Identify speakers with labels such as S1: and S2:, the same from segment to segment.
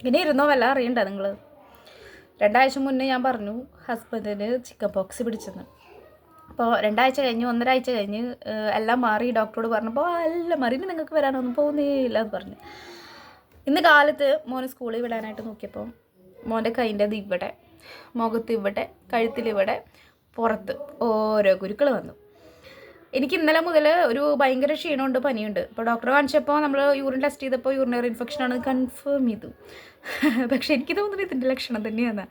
S1: ഇങ്ങനെ ഇരുന്നോ വല്ല അറിയണ്ട നിങ്ങൾ രണ്ടാഴ്ച മുന്നേ ഞാൻ പറഞ്ഞു ഹസ്ബൻഡിന് ചിക്കൻ പോക്സ് പിടിച്ചെന്ന്. അപ്പോൾ രണ്ടാഴ്ച കഴിഞ്ഞ് ഒന്നരാഴ്ച കഴിഞ്ഞ് എല്ലാം മാറി. ഡോക്ടറോട് പറഞ്ഞപ്പോൾ എല്ലാം മാറി. നിങ്ങൾക്ക് വരാനൊന്നും പോകുന്നില്ല എന്ന് പറഞ്ഞു. ഇന്ന് കാലത്ത് മോനെ സ്കൂളിൽ വിടാനായിട്ട് നോക്കിയപ്പോൾ മോന്റെ കൈന്റെ ഇവിടെ മുഖത്ത് ഇവിടെ കഴുത്തിലിവിടെ പുറത്ത് ഓരോ കുരുക്കൾ വന്നു. എനിക്ക് ഇന്നലെ മുതൽ ഒരു ഭയങ്കര ക്ഷീണമുണ്ട് പനിയുണ്ട്. അപ്പോൾ ഡോക്ടറെ കാണിച്ചപ്പോൾ നമ്മൾ യൂറിൻ ടെസ്റ്റ് ചെയ്തപ്പോൾ യൂറിനറി ഇൻഫെക്ഷൻ ആണ് കൺഫേം ചെയ്തു. പക്ഷേ എനിക്ക് തോന്നുന്നത് ഇതിന്റെ ലക്ഷണം തന്നെയാണ്.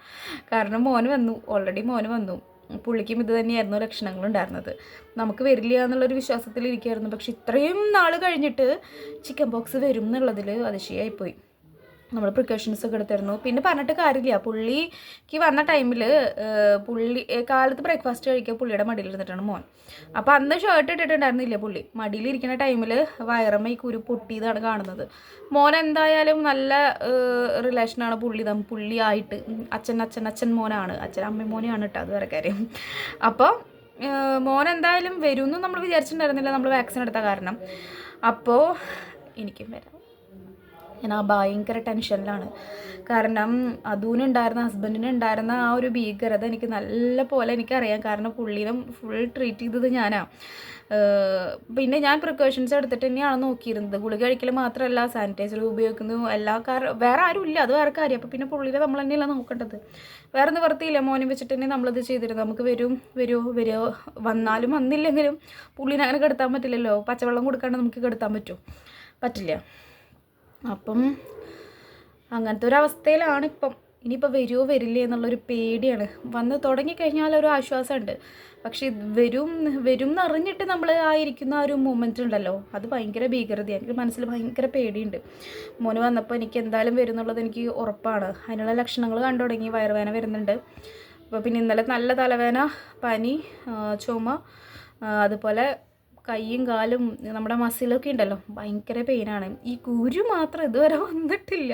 S1: കാരണം മോന് വന്നു ഓൾറെഡി മോന് വന്നു. പുള്ളിക്കും ഇത് തന്നെയായിരുന്നു ലക്ഷണങ്ങൾ ഉണ്ടായിരുന്നത് നമുക്ക് വരില്ല എന്നുള്ളൊരു വിശ്വാസത്തിൽ ഇരിക്കുമായിരുന്നു പക്ഷെ ഇത്രയും നാൾ കഴിഞ്ഞിട്ട് ചിക്കൻ ബോക്സ് വരും എന്നുള്ളതിൽ അതിശയായിപ്പോയി. നമ്മൾ പ്രിക്കോഷൻസ് ഒക്കെ എടുത്തിരുന്നു. പിന്നെ പറഞ്ഞിട്ട് കാര്യമില്ല. പുള്ളിക്ക് വന്ന ടൈമിൽ പുള്ളി കാലത്ത് ബ്രേക്ക്ഫാസ്റ്റ് കഴിക്കുക പുള്ളിയുടെ മടിയിലിരുന്നിട്ടാണ് മോൻ. അപ്പോൾ അന്ന് ഷർട്ട് ഇട്ടിട്ടുണ്ടായിരുന്നില്ല പുള്ളി? മടിയിലിരിക്കുന്ന ടൈമിൽ വയറമ്മ ഈ പൊട്ടിയതാണ് കാണുന്നത്. മോൻ എന്തായാലും നല്ല റിലേഷനാണ് പുള്ളി തം പുള്ളി ആയിട്ട് അച്ഛൻ അച്ഛൻ അച്ഛൻ മോനാണ്. അച്ഛൻ അമ്മ മോനെയാണ് കേട്ടോ അത് വേറെ കാര്യം അപ്പോൾ മോൻ എന്തായാലും വരുമെന്നും നമ്മൾ വിചാരിച്ചിട്ടുണ്ടായിരുന്നില്ല നമ്മൾ വാക്സിൻ എടുത്ത കാരണം. അപ്പോൾ എനിക്കും വരാം. ഞാൻ ആ ഭയങ്കര ടെൻഷനിലാണ്. കാരണം അതുവിനുണ്ടായിരുന്ന ഹസ്ബൻഡിനുണ്ടായിരുന്ന ആ ഒരു ഭീകരത എനിക്ക് നല്ല പോലെ എനിക്കറിയാം. കാരണം പുള്ളിനും ഫുൾ ട്രീറ്റ് ചെയ്തത് ഞാനാണ് പിന്നെ ഞാൻ പ്രിക്കോഷൻസ് എടുത്തിട്ട് തന്നെയാണ് നോക്കിയിരുന്നത്. ഗുളിക കഴിക്കൽ മാത്രമല്ല സാനിറ്റൈസർ ഉപയോഗിക്കുന്നു എല്ലാ കാരണം വേറെ ആരും ഇല്ല. അത് വേറെ കാര്യം. അപ്പോൾ പിന്നെ പുള്ളിനെ നമ്മൾ തന്നെയല്ല നോക്കേണ്ടത്. വേറെ നിവർത്തിയില്ല മോനെ വെച്ചിട്ട് തന്നെ നമ്മളിത് ചെയ്തിരുന്നത്. നമുക്ക് വരും വരുമോ വരുമോ വന്നാലും വന്നില്ലെങ്കിലും പുള്ളിനെ അങ്ങനെ കെടുത്താൻ പറ്റില്ലല്ലോ. പച്ചവെള്ളം കൊടുക്കാണ്ട് നമുക്ക് കെടുത്താൻ പറ്റുമോ പറ്റില്ല. അപ്പം അങ്ങനത്തെ ഒരു അവസ്ഥയിലാണ് ഇപ്പം. ഇനിയിപ്പോൾ വരുമോ വരില്ലേ എന്നുള്ളൊരു പേടിയാണ്. വന്ന് തുടങ്ങിക്കഴിഞ്ഞാൽ ഒരു ആശ്വാസമുണ്ട്. പക്ഷെ വരും വരും എന്നറിഞ്ഞിട്ട് നമ്മൾ ആയിരിക്കുന്ന ആ ഒരു മൂമെന്റ് ഉണ്ടല്ലോ. അത് ഭയങ്കര ഭീകരതയാണ് എനിക്ക് മനസ്സിൽ ഭയങ്കര പേടിയുണ്ട്. മോന് വന്നപ്പോൾ എനിക്ക് എന്തായാലും വരും എന്നുള്ളത് എനിക്ക് ഉറപ്പാണ്. അതിനുള്ള ലക്ഷണങ്ങൾ കണ്ടു തുടങ്ങി. വയറുവേന വരുന്നുണ്ട്. അപ്പോൾ പിന്നെ ഇന്നലെ നല്ല തലവേന പനി ചുമ അതുപോലെ കൈയും കാലും നമ്മുടെ മസിലൊക്കെ ഉണ്ടല്ലോ ഭയങ്കര പെയിനാണ് ഈ കുരു മാത്രം ഇതുവരെ വന്നിട്ടില്ല.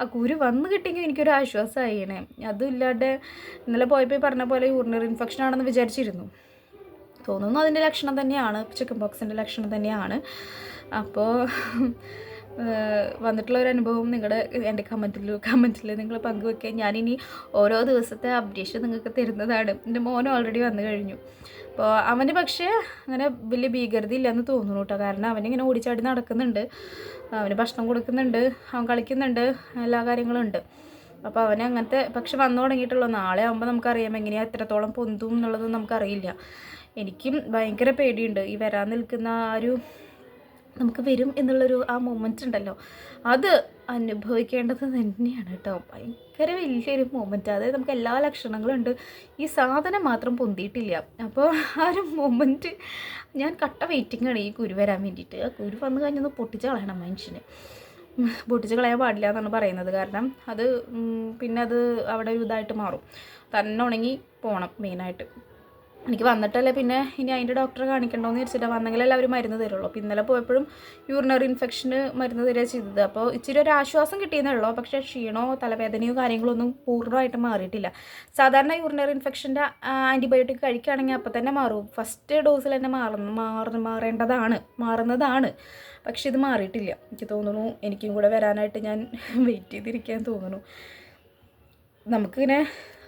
S1: ആ കുരു വന്നു കിട്ടിയെങ്കിൽ എനിക്കൊരു ആശ്വാസമായിണേ അതും ഇല്ലാണ്ട് ഇന്നലെ പോയപ്പോൾ പറഞ്ഞ പോലെ യൂറിനർ ഇൻഫെക്ഷൻ ആണെന്ന് വിചാരിച്ചിരുന്നു. തോന്നുന്നു അതിന്റെ ലക്ഷണം തന്നെയാണ് ചിക്കൻ ബോക്സിന്റെ ലക്ഷണം തന്നെയാണ്. അപ്പോൾ വന്നിട്ടുള്ള ഒരു അനുഭവം നിങ്ങളുടെ എന്റെ കമന്റിൽ കമന്റിൽ നിങ്ങൾ പങ്കുവെക്കുക. ഞാനിനി ഓരോ ദിവസത്തെ അപ്ഡേഷൻ നിങ്ങൾക്ക് തരുന്നതാണ്. എന്റെ മോൻ ഓൾറെഡി വന്നു കഴിഞ്ഞു. അപ്പോൾ അവന് പക്ഷേ അങ്ങനെ വലിയ ഭീകരത ഇല്ലെന്ന് തോന്നുന്നു കേട്ടോ. കാരണം അവനിങ്ങനെ ഓടിച്ചാടി നടക്കുന്നുണ്ട്. അവന് ഭക്ഷണം കൊടുക്കുന്നുണ്ട്. അവൻ കളിക്കുന്നുണ്ട്. എല്ലാ കാര്യങ്ങളും ഉണ്ട്. അപ്പോൾ അവനെ അങ്ങനത്തെ പക്ഷെ വന്നു തുടങ്ങിയിട്ടുള്ളൂ. നാളെ ആകുമ്പോൾ നമുക്കറിയാം എങ്ങനെയാണ് എത്രത്തോളം പൊന്തും എന്നുള്ളത് നമുക്കറിയില്ല. എനിക്കും ഭയങ്കര പേടിയുണ്ട്. ഈ വരാൻ നിൽക്കുന്ന ആ ഒരു നമുക്ക് വരും എന്നുള്ളൊരു ആ മൊമെന്റ് ഉണ്ടല്ലോ. അത് അനുഭവിക്കേണ്ടത് തന്നെയാണ് കേട്ടോ. ഭയങ്കര വലിയൊരു മൊമെന്റ് അതായത് നമുക്ക് എല്ലാ ലക്ഷണങ്ങളും ഉണ്ട്. ഈ സാധനം മാത്രം പൊന്തിയിട്ടില്ല. അപ്പോൾ ആ ഒരു മൊമെന്റ് ഞാൻ കട്ട വെയിറ്റിംഗ് ആണ് ഈ കുരു വരാൻ വേണ്ടിയിട്ട്. ആ കുരു വന്നു കഴിഞ്ഞൊന്ന് പൊട്ടിച്ച് കളയണം മനുഷ്യന്. പൊട്ടിച്ച് കളയാൻ പാടില്ല എന്നാണ് പറയുന്നത്. കാരണം അത് പിന്നെ അത് അവിടെ ഒരു ഇതായിട്ട് മാറും. തന്നെ ഉണങ്ങി പോകണം മെയിനായിട്ട് എനിക്ക് വന്നിട്ടല്ലേ പിന്നെ ഇനി അതിന്റെ ഡോക്ടറെ കാണിക്കണ്ടോന്ന് വിചാരിച്ചിട്ടാണ് വന്നെങ്കിലല്ലേ അവർ മരുന്ന് തരുള്ളൂ. അപ്പോൾ ഇന്നലെ പോയപ്പോഴും യൂറിനറി ഇൻഫെക്ഷന് മരുന്ന് തരിക ചെയ്തത്. അപ്പോൾ ഇച്ചിരി ഒരു ആശ്വാസം കിട്ടിയെന്നുള്ളൂ പക്ഷേ ക്ഷീണോ തലവേദനയോ കാര്യങ്ങളോ ഒന്നും പൂർണമായിട്ട് മാറിയിട്ടില്ല. സാധാരണ യൂറിനറി ഇൻഫെക്ഷന്റെ ആന്റിബയോട്ടിക് കഴിക്കുകയാണെങ്കിൽ അപ്പോൾ തന്നെ മാറും. ഫസ്റ്റ് ഡോസിൽ തന്നെ മാറുന്നു മാറുന്ന മാറേണ്ടതാണ്. മാറുന്നതാണ്. പക്ഷെ ഇത് മാറിയിട്ടില്ല. എനിക്ക് തോന്നുന്നു എനിക്കും കൂടെ വരാനായിട്ട് ഞാൻ വെയിറ്റ് ചെയ്തിരിക്കാൻ തോന്നുന്നു. നമുക്കിങ്ങനെ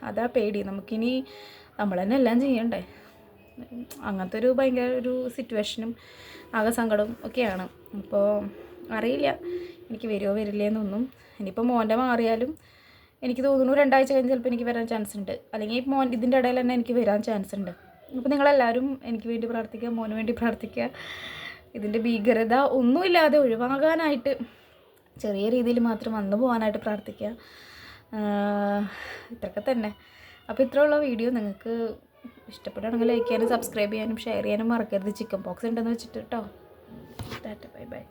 S1: അതാ പേടി. നമുക്കിനി നമ്മൾ തന്നെ എല്ലാം ചെയ്യണ്ടേ? അങ്ങനത്തെ ഒരു ഭയങ്കര ഒരു സിറ്റുവേഷനും ആകെ സങ്കടവും ഒക്കെയാണ്. അപ്പോൾ അറിയില്ല. എനിക്ക് വരുമോ വരില്ലേന്നൊന്നും. ഇനിയിപ്പോൾ മോന്റെ മാറിയാലും എനിക്ക് തോന്നുന്നു രണ്ടാഴ്ച കഴിഞ്ഞ് ചിലപ്പോൾ എനിക്ക് വരാൻ ചാൻസ് ഉണ്ട്. അല്ലെങ്കിൽ മോൻ ഇതിന്റെ ഇടയിൽ തന്നെ എനിക്ക് വരാൻ ചാൻസ് ഉണ്ട്. അപ്പോൾ നിങ്ങളെല്ലാവരും എനിക്ക് വേണ്ടി പ്രാർത്ഥിക്കുക മോന് വേണ്ടി പ്രാർത്ഥിക്കുക. ഇതിന്റെ ഭീകരത ഒന്നുമില്ലാതെ ഒഴിവാകാനായിട്ട് ചെറിയ രീതിയിൽ മാത്രം വന്നു പോകാനായിട്ട് പ്രാർത്ഥിക്കുക. ഇത്രയൊക്കെ തന്നെ. അപ്പോൾ ഇത്രയുള്ള വീഡിയോ നിങ്ങൾക്ക് ഇഷ്ടപ്പെടുകയാണെങ്കിൽ ലൈക്ക് ചെയ്യാനും സബ്സ്ക്രൈബ് ചെയ്യാനും ഷെയർ ചെയ്യാനും മറക്കരുത്. ചിക്കൻ ബോക്സ് ഉണ്ടെന്ന് വെച്ചിട്ട് കേട്ടോ ടാറ്റ ബൈ ബൈ